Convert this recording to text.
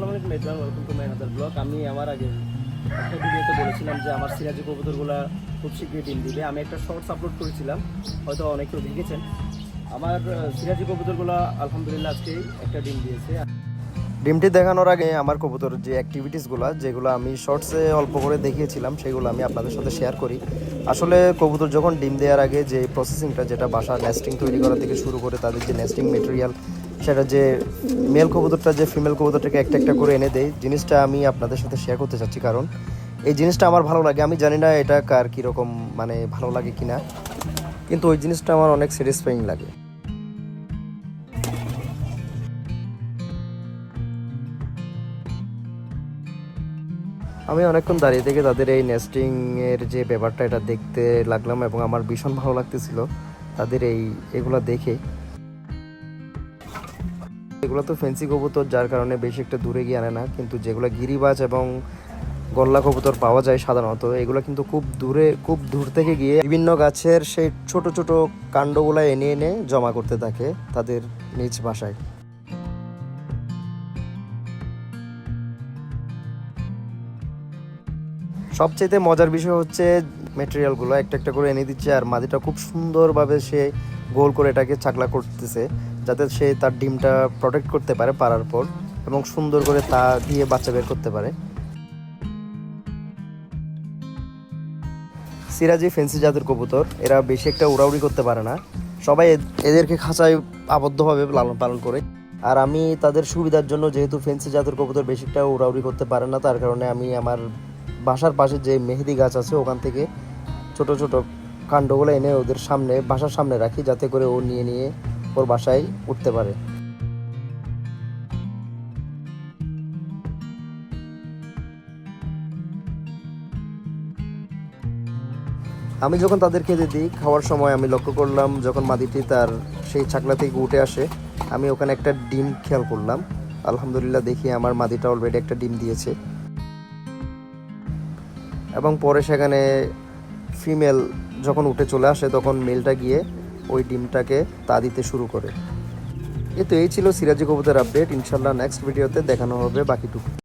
আসসালামু আলাইকুম everyone welcome to my another blog আমি আমার আগে একটা ভিডিওতে বলেছিলাম যে আমার সিরাজি কবুতরগুলো খুব শীঘ্রই ডিম দিবে। আমি একটা শর্টস আপলোড করেছিলাম, হয়তো অনেকেও দেখেছেন। আমার সিরাজি কবুতরগুলো আলহামদুলিল্লাহ আজকে একটা ডিম দিয়েছে। ডিমটি দেখানোর আগে আমার কবুতর যে অ্যাক্টিভিটিসগুলো যেগুলো আমি শর্টসে অল্প করে দেখিয়েছিলাম, সেগুলো আমি আপনাদের সাথে শেয়ার করি। আসলে কবুতর যখন ডিম দেওয়ার আগে যে প্রসেসিংটা যেটা বাসা নেস্টিং তৈরি করা থেকে শুরু করে তাদের যে নেস্টিং মেটেরিয়াল সেটা যে মেল কবুতরটা, যে ফিমেল কবুতরটাকে একটা একটা করে এনে দেয়, জিনিসটা আমি আপনাদের সাথে শেয়ার করতে চাচ্ছি কারণ এই জিনিসটা আমার ভালো লাগে। আমি জানি না এটা কার কীরকম মানে ভালো লাগে কিনা, কিন্তু ওই জিনিসটা আমার অনেক স্যাটিসফাইং লাগে। আমি অনেকক্ষণ দাঁড়িয়ে থেকে তাদের এই নেস্টিংয়ের যে ব্যাপারটা, এটা দেখতে লাগলাম এবং আমার ভীষণ ভালো লাগতেছিল তাদের এই, এগুলো দেখে। এগুলো তো ফেন্সি কবুতর, যার কারণে বেশি একটা দূরে গিয়ে আনে না। কিন্তু যেগুলো গিরিবাজ এবং গল্লা কবুতর পাওয়া যায় সাধারণত, এগুলো কিন্তু খুব দূরে, খুব দূর থেকে গিয়ে বিভিন্ন গাছের সেই ছোট ছোট কাণ্ডগুলো এনে এনে জমা করতে থাকে তাদের নিজ বাসায়। সবচেয়ে মজার বিষয় হচ্ছে মেটেরিয়ালগুলো একটা একটা করে এনে দিচ্ছে আর মাদিটা খুব সুন্দরভাবে সে গোল করে এটাকে চাকলা করতেছে, যাতে সে তার ডিমটা প্রোটেক্ট করতে পারে পারার পর এবং সুন্দর করে তা দিয়ে বাচ্চা বের করতে পারে। সিরাজি ফেন্সি জাতের কবুতর, এরা বেশি একটা উড়াউড়ি করতে পারে না। সবাই এদেরকে খাঁচায় আবদ্ধভাবে লালন পালন করে। আর আমি তাদের সুবিধার জন্য যেহেতু ফেন্সি জাতের কবুতর বেশি একটা উড়াউড়ি করতে পারে না, তার কারণে আমি আমার বাসার পাশে যে মেহেদি গাছ আছে, ওখান থেকে ছোট ছোট কাণ্ডগুলো এনে ওদের সামনে, বাসার সামনে রাখি যাতে করে ও নিয়ে নিয়ে ওর বাসায় উঠতে পারে। আমি যখন তাদের খেতে দিই, খাওয়ার সময় আমি লক্ষ্য করলাম, যখন মাদিটি তার সেই ছাকলা থেকে উঠে আসে, আমি ওখানে একটা ডিম খেয়াল করলাম। আলহামদুলিল্লাহ দেখি আমার মাদিটা অলরেডি একটা ডিম দিয়েছে। এবং পরে সেখানে ফিমেল যখন উঠে চলে আসে, তখন মেলটা গিয়ে ওই ডিমটাকে তা দিতে শুরু করে। এ তো এই ছিল সিরাজি কবুতর আপডেট ইনশাল্লাহ নেক্সট ভিডিওতে দেখানো হবে বাকিটুকু।